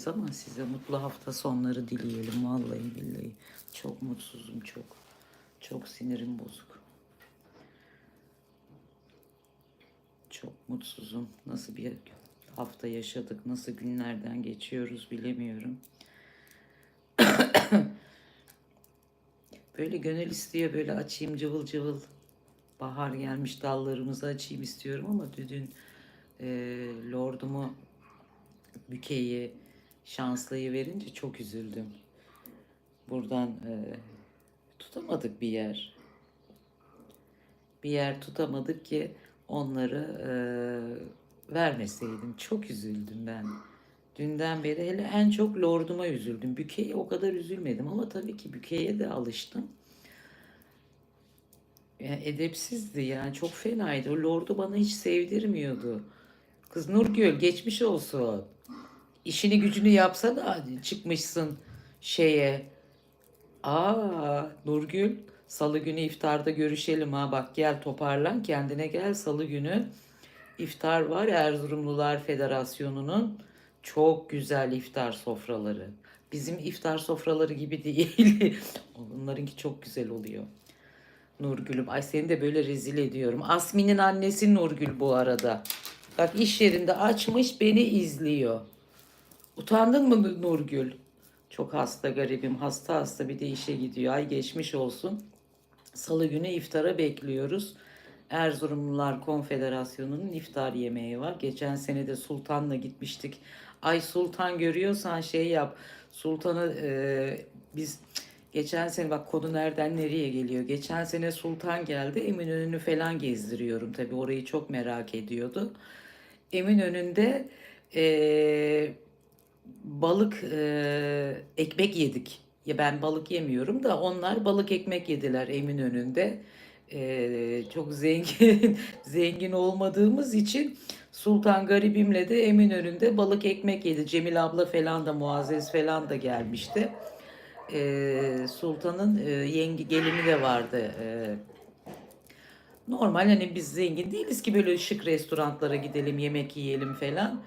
değiliz ama size mutlu hafta sonları dileyelim vallahi billahi. Çok mutsuzum çok. Çok sinirim bozuk. Çok mutsuzum. Nasıl bir hafta yaşadık, nasıl günlerden geçiyoruz bilemiyorum. Böyle gönül istiyor böyle açayım cıvıl cıvıl. Bahar gelmiş dallarımızı açayım istiyorum ama dün e, lordumu bükeyi şanslıyı verince çok üzüldüm. Buradan e, tutamadık bir yer. Bir yer tutamadık ki onları e, vermeseydim. Çok üzüldüm ben. Dünden beri hele en çok lorduma üzüldüm. Bükeye o kadar üzülmedim ama tabii ki bükeye de alıştım. Yani edepsizdi yani çok fenaydı. O lordu bana hiç sevdirmiyordu. Kız Nurgül geçmiş olsun. İşini gücünü yapsana çıkmışsın şeye. Aa Nurgül salı günü iftarda görüşelim ha bak gel toparlan kendine gel salı günü. iftar var Erzurumlular Federasyonu'nun çok güzel iftar sofraları. Bizim iftar sofraları gibi değil. Onlarınki çok güzel oluyor. Nurgül'üm. Ay seni de böyle rezil ediyorum. Asmin'in annesi Nurgül bu arada. Bak iş yerinde açmış beni izliyor. Utandın mı Nurgül? Çok hasta garibim. Hasta hasta bir de işe gidiyor. Ay geçmiş olsun. Salı günü iftara bekliyoruz. Erzurumlular Konfederasyonu'nun iftar yemeği var. Geçen sene de Sultan'la gitmiştik. Ay Sultan görüyorsan şey yap. Sultan'ı e, biz geçen sene bak konu nereden nereye geliyor. Geçen sene Sultan geldi. Eminönü'nü falan gezdiriyorum. Tabii orayı çok merak ediyordu. Eminönü'nde e, balık e, ekmek yedik. Ya ben balık yemiyorum da onlar balık ekmek yediler Eminönü'nde. E, çok zengin zengin olmadığımız için Sultan Garibim'le de Eminönü'nde balık ekmek yedi. Cemil abla falan da Muazzez falan da gelmişti. E, Sultan'ın e, yengi gelini de vardı. E, normal hani biz zengin değiliz ki böyle şık restoranlara gidelim yemek yiyelim falan.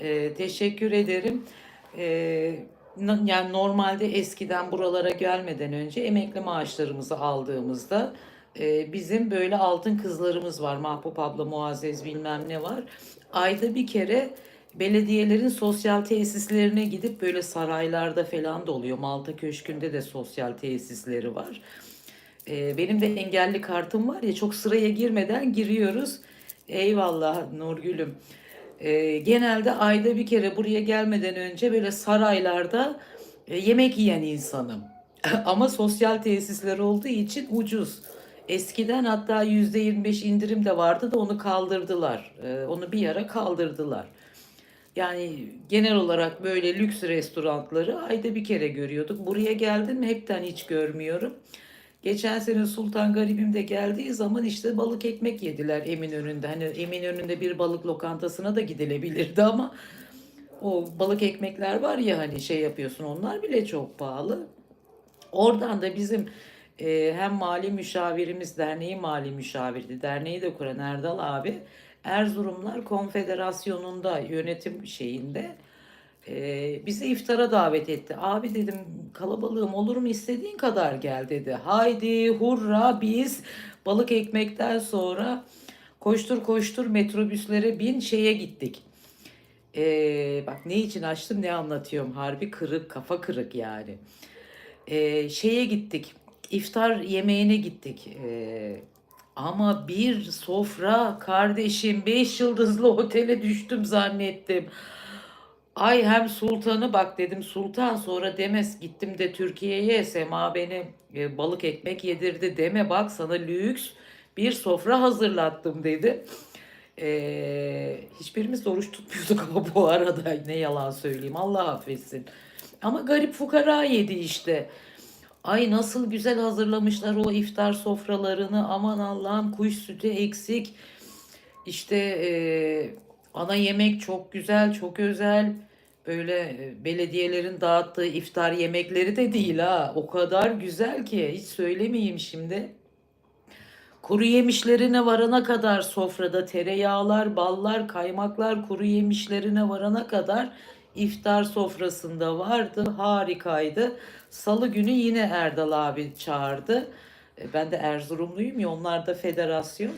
E, teşekkür ederim. E, yani normalde eskiden buralara gelmeden önce emekli maaşlarımızı aldığımızda e, bizim böyle altın kızlarımız var. Mahpup abla, Muazzez bilmem ne var. Ayda bir kere belediyelerin sosyal tesislerine gidip böyle saraylarda falan da oluyor. Malta Köşkü'nde de sosyal tesisleri var. Ee, benim de engelli kartım var ya çok sıraya girmeden giriyoruz. Eyvallah Nurgül'üm. Ee, genelde ayda bir kere buraya gelmeden önce böyle saraylarda e, yemek yiyen insanım. Ama sosyal tesisler olduğu için ucuz. Eskiden hatta %25 indirim de vardı da onu kaldırdılar. Ee, onu bir ara kaldırdılar. Yani genel olarak böyle lüks restoranları ayda bir kere görüyorduk. Buraya geldim hepten hiç görmüyorum. Geçen sene Sultan Garibim de geldiği zaman işte balık ekmek yediler Eminönü'nde. Hani Eminönü'nde bir balık lokantasına da gidilebilirdi ama o balık ekmekler var ya hani şey yapıyorsun onlar bile çok pahalı. Oradan da bizim e, hem mali müşavirimiz, derneği mali müşavirdi, derneği de kuran Erdal abi Erzurumlar Konfederasyonu'nda yönetim şeyinde e, bizi iftara davet etti. Abi dedim kalabalığım olur mu istediğin kadar gel dedi. Haydi hurra biz balık ekmekten sonra koştur koştur metrobüslere bin şeye gittik. E, bak ne için açtım ne anlatıyorum harbi kırık kafa kırık yani. E, şeye gittik iftar yemeğine gittik. E, ama bir sofra kardeşim beş yıldızlı otele düştüm zannettim. Ay hem sultanı bak dedim sultan sonra demez gittim de Türkiye'ye Sema beni e, balık ekmek yedirdi deme bak sana lüks bir sofra hazırlattım dedi. E, hiçbirimiz oruç tutmuyorduk ama bu arada ne yalan söyleyeyim Allah affetsin. Ama garip fukara yedi işte. Ay nasıl güzel hazırlamışlar o iftar sofralarını. Aman Allah'ım kuş sütü eksik. İşte e, ana yemek çok güzel, çok özel. Böyle e, belediyelerin dağıttığı iftar yemekleri de değil ha. O kadar güzel ki hiç söylemeyeyim şimdi. Kuru yemişlerine varana kadar sofrada tereyağlar, ballar, kaymaklar kuru yemişlerine varana kadar iftar sofrasında vardı. Harikaydı. Salı günü yine Erdal abi çağırdı. E, Ben de Erzurumluyum ya onlar da federasyon.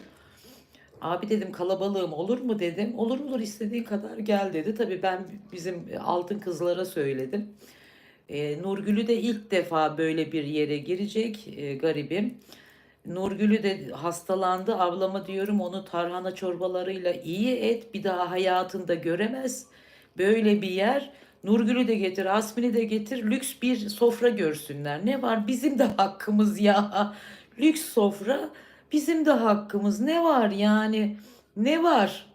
Abi dedim kalabalığım olur mu dedim. Olur olur istediğin kadar gel dedi. Tabii ben bizim altın kızlara söyledim. E, Nurgül'ü de ilk defa böyle bir yere girecek e, garibim. Nurgül'ü de hastalandı. Ablama diyorum onu tarhana çorbalarıyla iyi et. Bir daha hayatında göremez. Böyle bir yer. Nurgül'ü de getir, Asmin'i de getir. Lüks bir sofra görsünler. Ne var? Bizim de hakkımız ya. Lüks sofra bizim de hakkımız. Ne var yani? Ne var?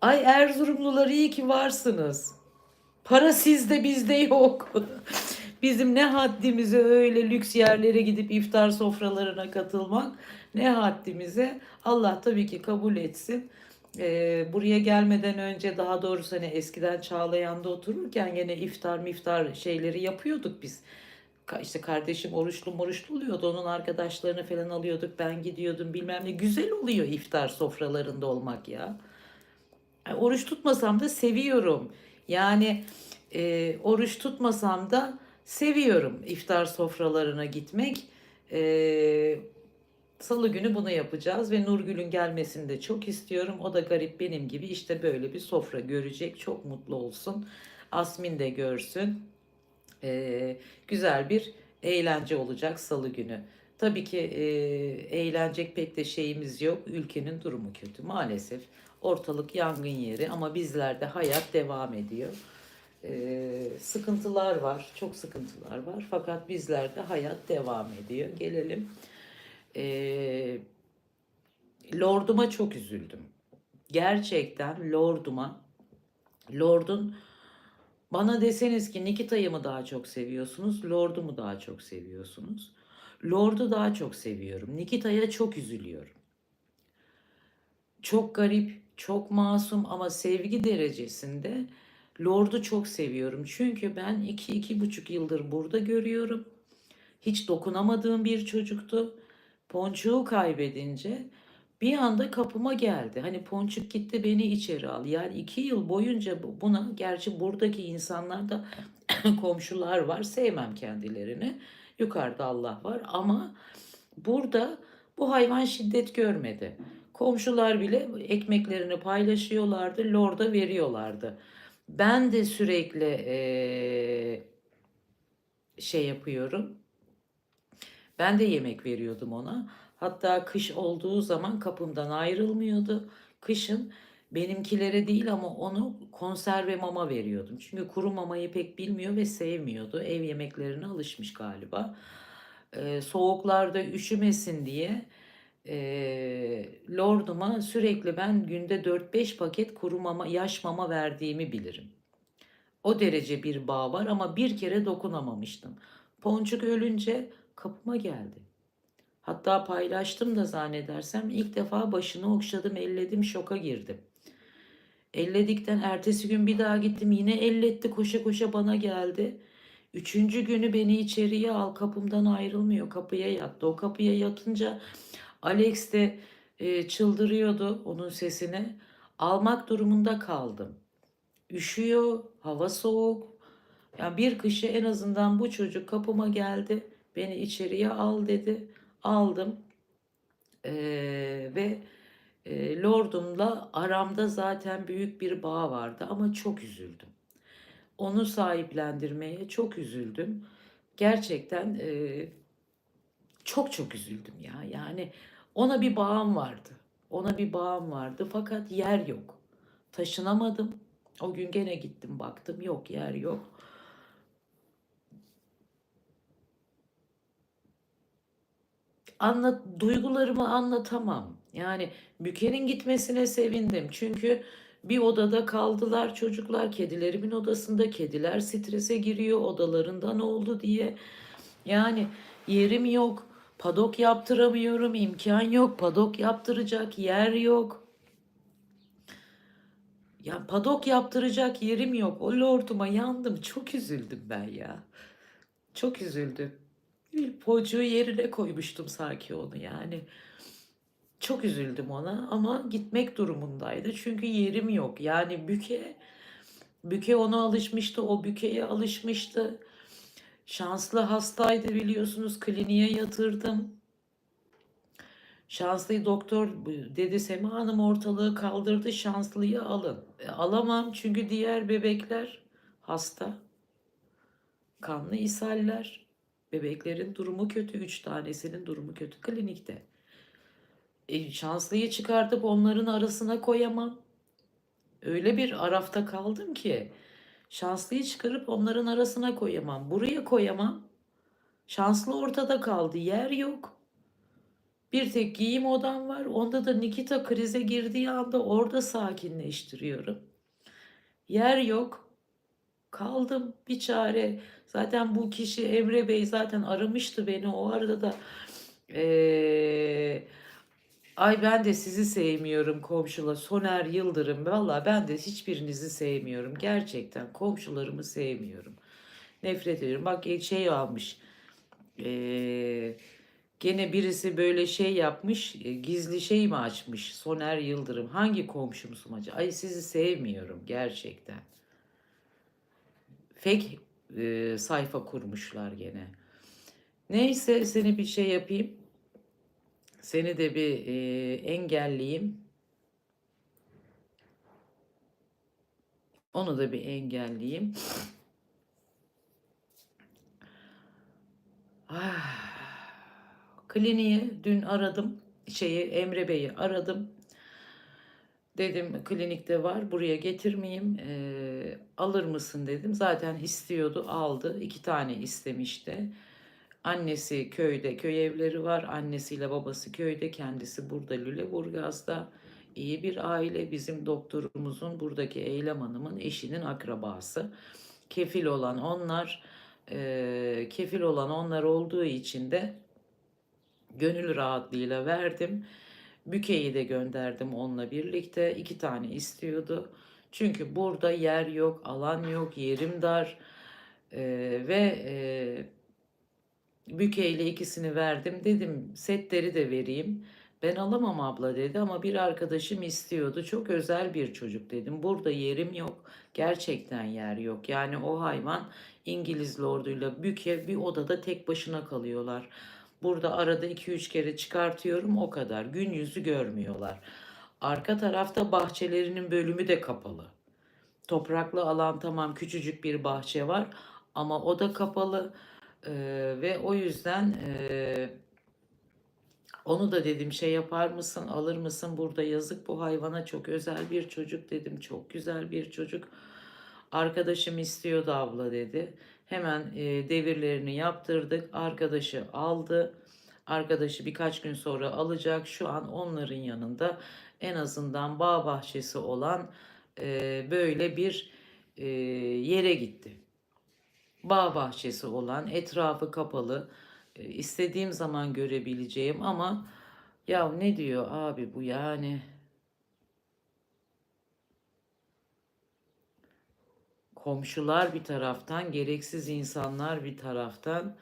Ay Erzurumlular iyi ki varsınız. Para sizde bizde yok. Bizim ne haddimize öyle lüks yerlere gidip iftar sofralarına katılmak ne haddimize. Allah tabii ki kabul etsin. Ee, buraya gelmeden önce daha doğrusu hani eskiden Çağlayan'da otururken gene iftar miftar şeyleri yapıyorduk biz. İşte kardeşim oruçlu moruçlu oluyordu. Onun arkadaşlarını falan alıyorduk. Ben gidiyordum bilmem ne. Güzel oluyor iftar sofralarında olmak ya. Yani oruç tutmasam da seviyorum. Yani e, oruç tutmasam da seviyorum iftar sofralarına gitmek. E, Salı günü bunu yapacağız ve Nurgül'ün gelmesini de çok istiyorum. O da garip benim gibi işte böyle bir sofra görecek. Çok mutlu olsun. Asmin de görsün. E, güzel bir eğlence olacak Salı günü. Tabii ki e, eğlenecek pek de şeyimiz yok. Ülkenin durumu kötü maalesef. Ortalık yangın yeri ama bizlerde hayat devam ediyor. Ee, sıkıntılar var, çok sıkıntılar var. Fakat bizlerde hayat devam ediyor. Gelelim. Ee, Lord'uma çok üzüldüm. Gerçekten Lord'uma, Lord'un bana deseniz ki Nikita'yı mı daha çok seviyorsunuz, Lord'u mu daha çok seviyorsunuz? Lord'u daha çok seviyorum. Nikita'ya çok üzülüyorum. Çok garip, çok masum ama sevgi derecesinde Lord'u çok seviyorum. Çünkü ben iki, iki buçuk yıldır burada görüyorum. Hiç dokunamadığım bir çocuktu. Ponçuk'u kaybedince bir anda kapıma geldi. Hani Ponçuk gitti beni içeri al. Yani iki yıl boyunca bu- buna, gerçi buradaki insanlar da komşular var. Sevmem kendilerini. Yukarıda Allah var ama burada bu hayvan şiddet görmedi. Komşular bile ekmeklerini paylaşıyorlardı, lorda veriyorlardı. Ben de sürekli eee, şey yapıyorum. Ben de yemek veriyordum ona. Hatta kış olduğu zaman kapımdan ayrılmıyordu. Kışın benimkilere değil ama onu konserve mama veriyordum. Çünkü kuru mamayı pek bilmiyor ve sevmiyordu. Ev yemeklerine alışmış galiba. Ee, soğuklarda üşümesin diye e, Lord'uma sürekli ben günde 4-5 paket kuru mama, yaş mama verdiğimi bilirim. O derece bir bağ var ama bir kere dokunamamıştım. Ponçuk ölünce kapıma geldi. Hatta paylaştım da zannedersem ilk defa başını okşadım, elledim, şoka girdim. Elledikten ertesi gün bir daha gittim yine elletti koşa koşa bana geldi. Üçüncü günü beni içeriye al kapımdan ayrılmıyor kapıya yattı. O kapıya yatınca Alex de e, çıldırıyordu onun sesine. Almak durumunda kaldım. Üşüyor, hava soğuk. Yani bir kışı en azından bu çocuk kapıma geldi. Beni içeriye al dedi. Aldım. Ee, ve e, Lord'umla aramda zaten büyük bir bağ vardı ama çok üzüldüm. Onu sahiplendirmeye çok üzüldüm. Gerçekten e, çok çok üzüldüm ya. Yani ona bir bağım vardı. Ona bir bağım vardı fakat yer yok. Taşınamadım. O gün gene gittim baktım yok yer yok. Anlat duygularımı anlatamam. Yani Büker'in gitmesine sevindim. Çünkü bir odada kaldılar çocuklar. Kedilerimin odasında kediler strese giriyor odalarında ne oldu diye. Yani yerim yok. Padok yaptıramıyorum. imkan yok. Padok yaptıracak yer yok. Ya padok yaptıracak yerim yok. O lorduma yandım. Çok üzüldüm ben ya. Çok üzüldüm. Bir pocuğu yerine koymuştum sanki onu yani. Çok üzüldüm ona ama gitmek durumundaydı. Çünkü yerim yok. Yani büke Büke ona alışmıştı, o Büke'ye alışmıştı. Şanslı hastaydı biliyorsunuz, kliniğe yatırdım. Şanslı doktor dedi Sema Hanım ortalığı kaldırdı, şanslıyı alın. E, alamam çünkü diğer bebekler hasta. Kanlı ishaller. Bebeklerin durumu kötü. Üç tanesinin durumu kötü klinikte. E, şanslıyı çıkartıp onların arasına koyamam. Öyle bir arafta kaldım ki. Şanslıyı çıkarıp onların arasına koyamam. Buraya koyamam. Şanslı ortada kaldı. Yer yok. Bir tek giyim odam var. Onda da Nikita krize girdiği anda orada sakinleştiriyorum. Yer yok. Kaldım bir çare. Zaten bu kişi Emre Bey zaten aramıştı beni. O arada da eee, ay ben de sizi sevmiyorum komşular. Soner Yıldırım. Valla ben de hiçbirinizi sevmiyorum. Gerçekten komşularımı sevmiyorum. Nefret ediyorum. Bak şey almış. Eee Gene birisi böyle şey yapmış, e, gizli şey mi açmış? Soner Yıldırım. Hangi komşumsun acaba? Ay sizi sevmiyorum gerçekten. Fake e, sayfa kurmuşlar gene. Neyse seni bir şey yapayım. Seni de bir e, engelleyeyim. Onu da bir engelleyeyim. Ah. Kliniğe dün aradım. Şeyi Emre Bey'i aradım. Dedim klinikte var buraya getirmeyeyim ee, alır mısın dedim. Zaten istiyordu aldı. iki tane istemişti. Annesi köyde köy evleri var. Annesiyle babası köyde kendisi burada Lüleburgaz'da. İyi bir aile bizim doktorumuzun buradaki Eylem Hanım'ın eşinin akrabası. Kefil olan onlar e, kefil olan onlar olduğu için de gönül rahatlığıyla verdim. Bükeyi de gönderdim onunla birlikte. İki tane istiyordu. Çünkü burada yer yok, alan yok, yerim dar. Ee, ve e, Büke ile ikisini verdim. Dedim setleri de vereyim. Ben alamam abla dedi ama bir arkadaşım istiyordu. Çok özel bir çocuk dedim. Burada yerim yok. Gerçekten yer yok. Yani o hayvan İngiliz lorduyla Büke bir odada tek başına kalıyorlar. Burada arada 2-3 kere çıkartıyorum o kadar. Gün yüzü görmüyorlar. Arka tarafta bahçelerinin bölümü de kapalı. Topraklı alan tamam küçücük bir bahçe var ama o da kapalı ee, ve o yüzden e, onu da dedim şey yapar mısın alır mısın burada yazık bu hayvana çok özel bir çocuk dedim çok güzel bir çocuk arkadaşım istiyordu abla dedi Hemen e, devirlerini yaptırdık. Arkadaşı aldı. Arkadaşı birkaç gün sonra alacak. Şu an onların yanında en azından bağ bahçesi olan e, böyle bir e, yere gitti. Bağ bahçesi olan, etrafı kapalı, e, istediğim zaman görebileceğim ama ya ne diyor abi bu yani komşular bir taraftan, gereksiz insanlar bir taraftan